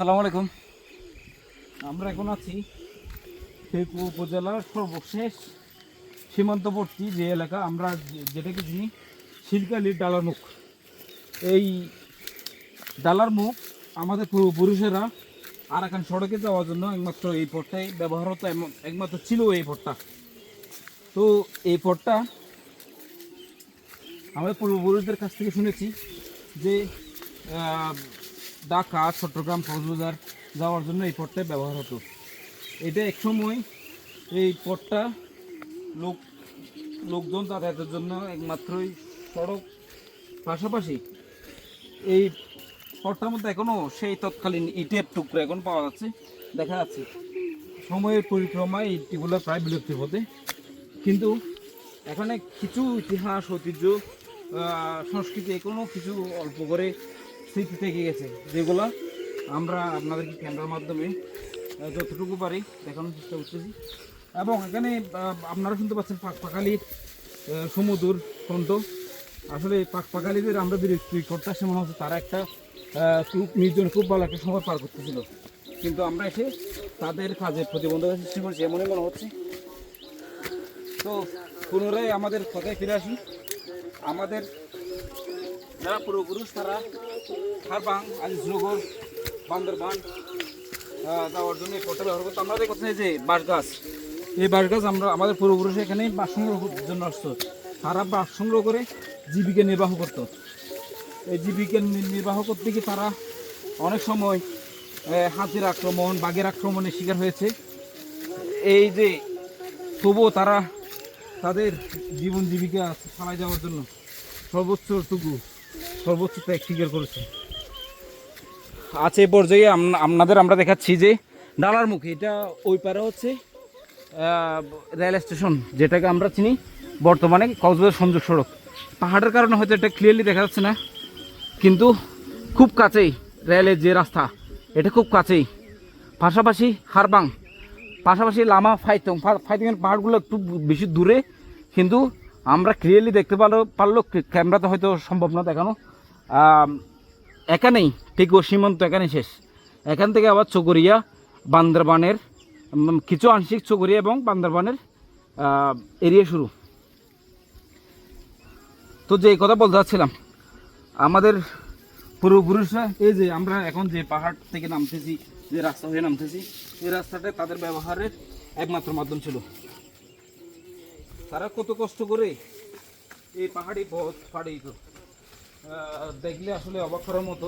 সালাম আলাইকুম। আমরা এখন আছি শেরপুর উপজেলার সর্বশেষ সীমান্তবর্তী যে এলাকা, আমরা যেটাকে চিনি শিলকালির ডালার মুখ এই ডালার মুখ আমাদের পূর্বপুরুষেরা আরাকান সড়কে যাওয়ার জন্য একমাত্র এই পথটাই ব্যবহার হতো একমাত্র ছিল এই পথটা। তো এই পথটা আমাদের পূর্বপুরুষদের কাছ থেকে শুনেছি যে ঢাকা, চট্টগ্রাম, কক্সবাজার যাওয়ার জন্য এই পথটাই ব্যবহার হতো। এটা এক সময় এই পথটা লোক, লোকজন যাতায়াতের জন্য একমাত্রই সড়ক। পাশাপাশি এই পথটার মধ্যে এখনও সেই তৎকালীন ইটের টুকরো এখন পাওয়া যাচ্ছে, দেখা যাচ্ছে। সময়ের পরিক্রমায় ইটগুলো প্রায় বিলুপ্তির হতে কিন্তু এখানে কিছু ইতিহাস, ঐতিহ্য সংস্কৃতি এখনও কিছু অল্প করে স্মৃতি থেকে গেছে, যেগুলো আমরা আপনাদেরকে ক্যামেরার মাধ্যমে যতটুকু পারি দেখানোর চেষ্টা করতেছি। এবং এখানে আপনারা শুনতে পাচ্ছেন পাকপাকালির সমুদ্র কণ্ঠ আসলে পাকপাকালিদের আমরা বিরক্তি করতে আসে মনে হচ্ছে তারা একটা খুব নির্জন খুব ভালো একটা সময় পার করতেছিল। কিন্তু আমরা এসে তাদের কাজে প্রতিবন্ধকতা সৃষ্টি করছি, এমনই মনে হচ্ছে। তো পুনরায় আমাদের কথায় ফিরে আসি। আমাদের যারা পূর্বপুরুষ তারা হারবাং আজিজনগর বান্দরবান যাওয়ার জন্য এই ব্যবহার করতো। আমরা দেখতে যে বাঁশ গাছ এই বাঁশ গাছ আমরা আমাদের পূর্বপুরুষ এখানে বাঁশ সংগ্রহের জন্য আসতো। তারা বাঁশ সংগ্রহ করে জীবিকা নির্বাহ করতো। এই জীবিকা নির্বাহ করতে গিয়ে তারা অনেক সময় হাতির আক্রমণ, বাঘের আক্রমণের শিকার হয়েছে। এই যে তবুও তারা তাদের জীবন জীবিকা চালাই যাওয়ার জন্য সর্বোচ্চটুকু সর্বোচ্চ স্বীকার করেছে। আছে এই পর্যায়ে আপনাদের আমরা দেখাচ্ছি যে ডালার মুখ এটা ওই পারে হচ্ছে রেল স্টেশন যেটাকে আমরা চিনি বর্তমানে কক্সবাজার সংযোগ সড়ক। পাহাড়ের কারণে হয়তো এটা ক্লিয়ারলি দেখা যাচ্ছে না, কিন্তু খুব কাছেই রেলের যে রাস্তা, এটা খুব কাছেই। পাশাপাশি হারবাং, পাশাপাশি লামা ফাইতং ফাইতংয়ের পাহাড়গুলো একটু বেশি দূরে, কিন্তু আমরা ক্লিয়ারলি দেখতে পারল পারল ক্যামেরাতে হয়তো সম্ভব না দেখানো। এখানেই ঠিক ও সীমান্ত এখানেই শেষ। এখান থেকে আবার চকরিয়া বান্দরবানের কিছু আংশিক চকরিয়া এবং বান্দরবানের এরিয়া শুরু। তো যে কথা বলতে চাচ্ছিলাম আমাদের পূর্বপুরুষরা এই যে আমরা এখন যে পাহাড় থেকে নামতেছি যে রাস্তা হয়ে নামতেছি এই রাস্তাটা তাদের ব্যবহারের একমাত্র মাধ্যম ছিল। তারা কত কষ্ট করে এই পাহাড়ি পথ। আহ, দেখলে আসলে অবাক করার মতো।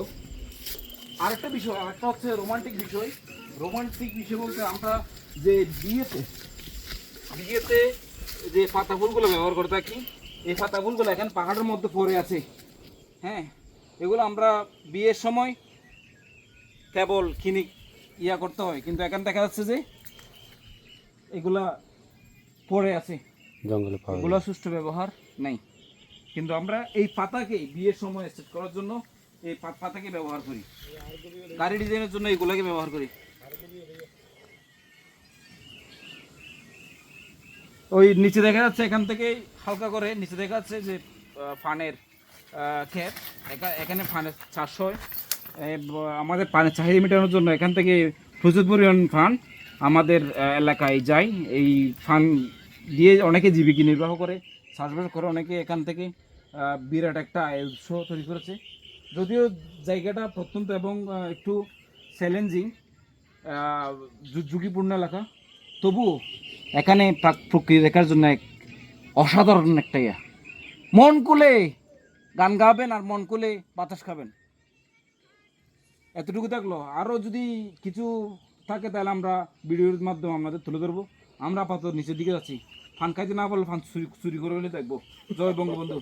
আরেকটা বিষয় আরেকটা হচ্ছে রোমান্টিক বিষয়। রোমান্টিক বিষয় বলতে আমরা যে বিয়েতে বিয়েতে যে পাতা ফুলগুলো ব্যবহার করে থাকি এই পাতা ফুলগুলো এখন পাহাড়ের মধ্যে পড়ে আছে। হ্যাঁ এগুলো আমরা বিয়ের সময় কেবল কিনি ইয়া করতে হয় কিন্তু এখন দেখা যাচ্ছে যে এগুলা পড়ে আছে। জঙ্গলে এগুলো সুষ্ঠু ব্যবহার নেই। কিন্তু আমরা এই পাতাকে বিয়ের সময় সেট করার জন্য এই পাতাকে ব্যবহার করি। গাড়ি ডিজাইনের জন্য এগুলোকে ব্যবহার করি। ওই নিচে দেখা যাচ্ছে, এখান থেকে হালকা করে নিচে দেখা যাচ্ছে যে ফানের ক্ষেত এখা- এখানে ফানের চাষ হয়। আমাদের পানির চাহিদা মেটানোর জন্য এখান থেকে প্রচুর পরিমাণ ফান আমাদের এলাকায় যায়। এই ফান দিয়ে অনেকে জীবিকা নির্বাহ করে। চাষবাস করে অনেকে এখান থেকে বিরাট একটা উৎস তৈরি করেছে। যদিও জায়গাটা প্রত্যন্ত এবং একটু চ্যালেঞ্জিং ঝুঁকিপূর্ণ এলাকা। তবুও এখানে প্রাক- প্রকৃতি দেখার জন্য এক অসাধারণ একটা ইয়া। মন কুলে গান গাবেন আর মন কুলে বাতাস খাবেন। এতটুকু থাকল। আরও যদি কিছু থাকে তাহলে আমরা ভিডিওর মাধ্যমে আপনাদের তুলে ধরবো। আমরা আপাতত নিচের দিকে যাচ্ছি। ফান খাইতে না পারলে ফান চুরি চুরি করে হলে দেখব জয় বঙ্গবন্ধু।